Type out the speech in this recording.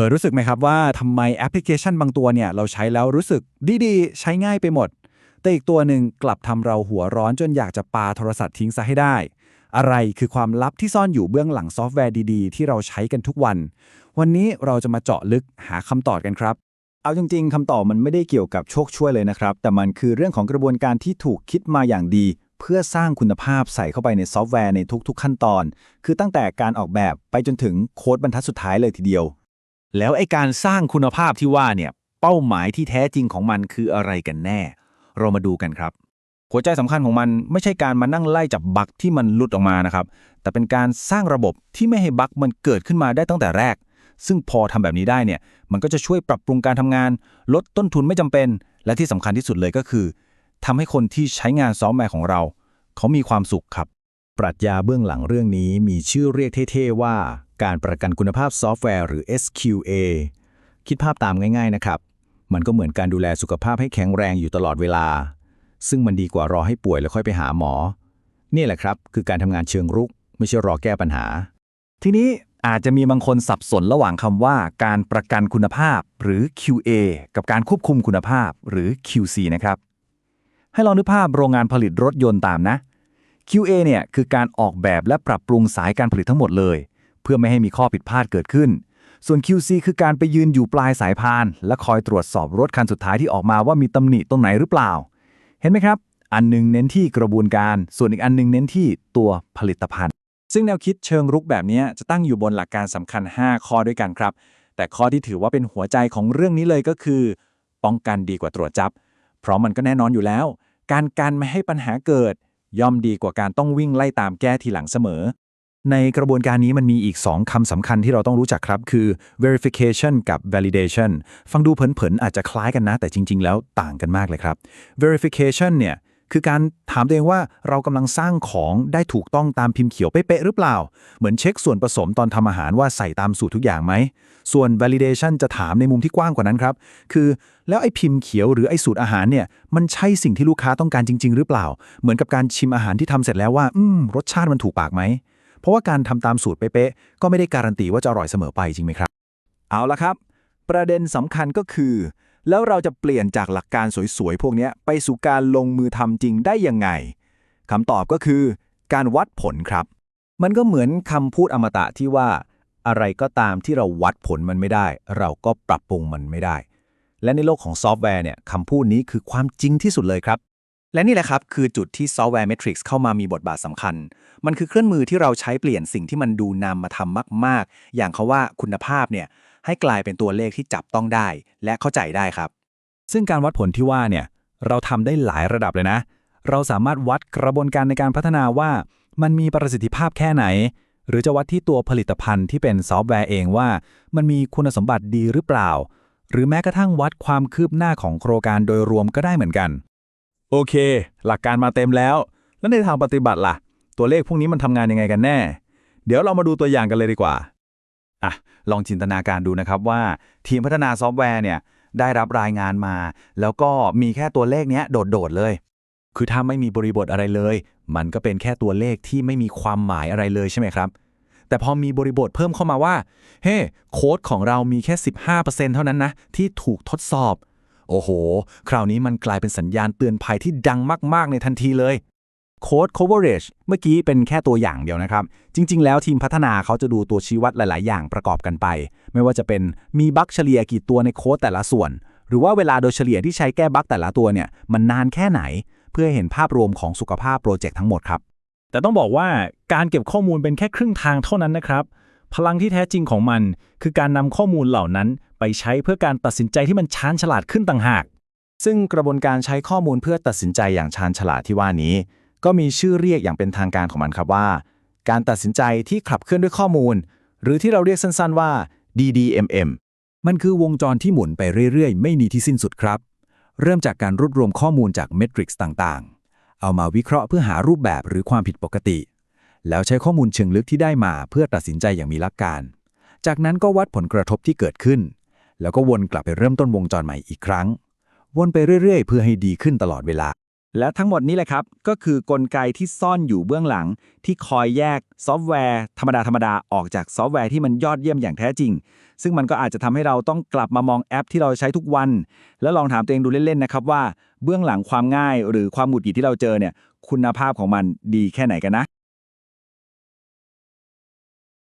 เคยรู้สึกไหมครับว่าทำไมแอปพลิเคชันบางตัวเนี่ยเราใช้แล้วรู้สึกดีๆ ใช้ง่ายไปหมด แต่อีกตัวหนึ่งกลับทำเราหัวร้อนจนอยากจะปาโทรศัพท์ทิ้งซะให้ได้ อะไรคือความลับที่ซ่อนอยู่เบื้องหลังซอฟต์แวร์ดีๆ ที่เราใช้กันทุกวัน วันนี้เราจะมาเจาะลึกหาคำตอบกันครับ เอาจริง ๆคำตอบมันไม่ได้เกี่ยวกับโชคช่วยเลยนะครับ แต่มันคือเรื่องของกระบวนการที่ถูกคิดมาอย่างดีเพื่อสร้างคุณภาพใส่เข้าไปในซอฟต์แวร์ในทุก ๆ ขั้นตอน คือตั้งแต่การออกแบบไปจนถึงโค้ดบรรทัดสุดท้ายเลยทีเดียว แล้วไอการสร้างคุณภาพที่ว่าเนี่ยเป้าหมายที่แท้จริงของมันคืออะไรกันแน่ เรามาดูกันครับ หัวใจสำคัญของมันไม่ใช่การมานั่งไล่จับบั๊กที่มันหลุดออกมานะครับ แต่เป็นการสร้างระบบที่ไม่ให้บั๊กมันเกิดขึ้นมาได้ตั้งแต่แรก ซึ่งพอทำแบบนี้ได้เนี่ยมันก็จะช่วยปรับปรุงการทำงาน ลดต้นทุนไม่จำเป็น และที่สำคัญที่สุดเลยก็คือทำให้คนที่ใช้งานซอฟต์แวร์ของเรา เขามีความสุขครับ ปรัชญาเบื้องหลังเรื่องนี้มีชื่อเรียกเท่ๆว่า การประกันคุณภาพซอฟต์แวร์หรือ SQA คิดภาพตามง่ายๆนะครับ มันก็เหมือนการดูแลสุขภาพให้แข็งแรงอยู่ตลอดเวลา ซึ่งมันดีกว่ารอให้ป่วยแล้วค่อยไปหาหมอ นี่แหละครับ คือการทำงานเชิงรุก ไม่ใช่รอแก้ปัญหา ทีนี้อาจจะมีบางคนสับสนระหว่างคำว่าการประกันคุณภาพ หรือ QA กับการควบคุมคุณภาพ หรือ QC นะครับ ให้ลองนึกภาพโรงงานผลิตรถยนต์ตามนะ QA เนี่ยคือการออกแบบและปรับปรุงสายการผลิตทั้งหมดเลย พื่อไม่ให้มีข้อผิดพลาดเกิดขึ้น ส่วน QC คือการไปยืนอยู่ปลายสายพาน และคอยตรวจสอบรถคันสุดท้ายที่ออกมาว่ามีตำหนิตรงไหนหรือเปล่า เห็นไหมครับ อันหนึงเน้นที่กระบวนการ ส่วนอีกอันหนึงเน้นที่ตัวผลิตภัณฑ์ ซึ่งแนวคิดเชิงรุกแบบนี้จะตั้งอยู่บนหลักการสำคัญ 5 ข้อด้วยกันครับ แต่ข้อที่ถือว่าเป็นหัวใจของเรื่องนี้เลยก็คือ ป้องกันดีกว่าตรวจจับ เพราะมันก็แน่นอนอยู่แล้ว การกันไม่ให้ปัญหาเกิด ย่อมดีกว่าการต้องวิ่งไล่ตามแก้ทีหลังเสมอ ในกระบวนการนี้มันมีอีก 2คำสำคัญที่เราต้องรู้จักครับ คือ verification กับ validation ฟังดูเผินๆอาจจะคล้ายกันนะ แต่จริง ๆ แล้วต่างกันมากเลยครับ verification เนี่ยคือการถามตัวเองว่าเรากำลังสร้างของได้ถูกต้องตามพิมพ์เขียวเป๊ะๆหรือเปล่า เหมือนเช็คส่วนผสมตอนทำอาหารว่าใส่ตามสูตรทุกอย่างไหม ส่วน validation จะถามในมุมที่กว้างกว่านั้นครับ คือแล้วไอ้พิมพ์เขียวหรือไอ้สูตรอาหารเนี่ยมันใช่สิ่งที่ลูกค้าต้องการจริง ๆ หรือเปล่า เหมือนกับการชิมอาหารที่ทำเสร็จแล้วว่า อืมรสชาติมันถูกปากไหม เพราะว่าการทำตามสูตรเป๊ะๆก็ไม่ได้การันตีว่าจะอร่อยเสมอไปจริงไหมครับ เอาละครับ ประเด็นสำคัญก็คือ แล้วเราจะเปลี่ยนจากหลักการสวยๆพวกนี้ไปสู่การลงมือทำจริงได้ยังไงคำตอบก็คือ การวัดผลครับ มันก็เหมือนคำพูดอมตะที่ว่า อะไรก็ตามที่เราวัดผลมันไม่ได้ เราก็ปรับปรุงมันไม่ได้ และในโลกของซอฟต์แวร์เนี่ยคำพูดนี้คือความจริงที่สุดเลยครับ และนี่แหละครับ คือจุดที่ซอฟต์แวร์เมทริกซ์เข้ามามีบทบาทสำคัญ มันคือเครื่องมือที่เราใช้เปลี่ยนสิ่งที่มันดูนำมาทำมาก ๆ อย่างเขาว่าคุณภาพเนี่ยให้กลายเป็นตัวเลขที่จับต้องได้ และเข้าใจได้ครับ ซึ่งการวัดผลที่ว่าเนี่ยเราทำได้หลายระดับเลยนะ เราสามารถวัดกระบวนการในการพัฒนาว่ามันมีประสิทธิภาพแค่ไหน หรือจะวัดที่ตัวผลิตภัณฑ์ที่เป็นซอฟต์แวร์เองว่า มันมีคุณสมบัติดีหรือเปล่า หรือแม้กระทั่งวัดความคืบหน้าของโครงการโดยรวมก็ได้เหมือนกัน โอเค หลักการมาเต็มแล้ว แล้วในทางปฏิบัติล่ะ ตัวเลขพวกนี้มันทำงานยังไงกันแน่ เดี๋ยวเรามาดูตัวอย่างกันเลยดีกว่า อะ ลองจินตนาการดูนะครับว่า ทีมพัฒนาซอฟต์แวร์เนี่ยได้รับรายงานมา แล้วก็มีแค่ตัวเลขเนี้ยโดด ๆ เลย คือถ้าไม่มีบริบทอะไรเลย มันก็เป็นแค่ตัวเลขที่ไม่มีความหมายอะไรเลยใช่ไหมครับ แต่พอมีบริบทเพิ่มเข้ามาว่า เฮ้ โค้ดของเรามีแค่ 15%เท่านั้นนะ ที่ถูกทดสอบ โอ้โห คราวนี้มันกลายเป็นสัญญาณเตือนภัยที่ดังมาก ๆ ในทันทีเลย Code Coverage เมื่อกี้เป็นแค่ตัวอย่างเดียวนะครับ จริง ๆ แล้วทีมพัฒนาเขาจะดูตัวชี้วัดหลาย ๆ อย่างประกอบกันไป ไม่ว่าจะเป็นมีบั๊กเฉลี่ยกี่ตัวในโค้ดแต่ละส่วน หรือว่าเวลาโดยเฉลี่ยที่ใช้แก้บั๊กแต่ละตัวเนี่ยมันนานแค่ไหน เพื่อเห็นภาพรวมของสุขภาพโปรเจกต์ทั้งหมดครับ แต่ต้องบอกว่าการเก็บข้อมูลเป็นแค่ครึ่งทางเท่านั้นนะครับ พลังที่แท้จริงของมัน คือการนำข้อมูลเหล่านั้น ไปใช้เพื่อการตัดสินใจที่มันชาญฉลาดขึ้นต่างหาก ซึ่งกระบวนการใช้ข้อมูลเพื่อตัดสินใจอย่างชาญฉลาดที่ว่านี้ ก็มีชื่อเรียกอย่างเป็นทางการของมันครับว่า การตัดสินใจที่ขับเคลื่อนด้วยข้อมูล หรือที่เราเรียกสั้นๆว่า DDMM มันคือวงจรที่หมุนไปเรื่อยๆ ไม่มีที่สิ้นสุดครับ เริ่มจากการรวบรวมข้อมูลจากเมทริกซ์ต่างๆ เอามาวิเคราะห์เพื่อหารูปแบบหรือความผิดปกติ แล้วใช้ข้อมูลเชิงลึกที่ได้มาเพื่อตัดสินใจอย่างมีหลักการ จากนั้นก็วัดผลกระทบที่เกิดขึ้น แล้วก็วนกลับไปเริ่มต้นวงจรใหม่อีกครั้ง วนไปเรื่อยๆ เพื่อให้ดีขึ้นตลอดเวลา และทั้งหมดนี้แหละครับ ก็คือกลไกที่ซ่อนอยู่เบื้องหลัง ที่คอยแยกซอฟต์แวร์ธรรมดาธรรมดาออกจากซอฟต์แวร์ที่มันยอดเยี่ยมอย่างแท้จริง ซึ่งมันก็อาจจะทำให้เราต้องกลับมามองแอปที่เราใช้ทุกวัน แล้วลองถามตัวเองดูเล่นๆนะครับว่าเบื้องหลังความง่ายหรือความหงุดหงิดที่เราเจอเนี่ยคุณภาพของมันดีแค่ไหนกันนะ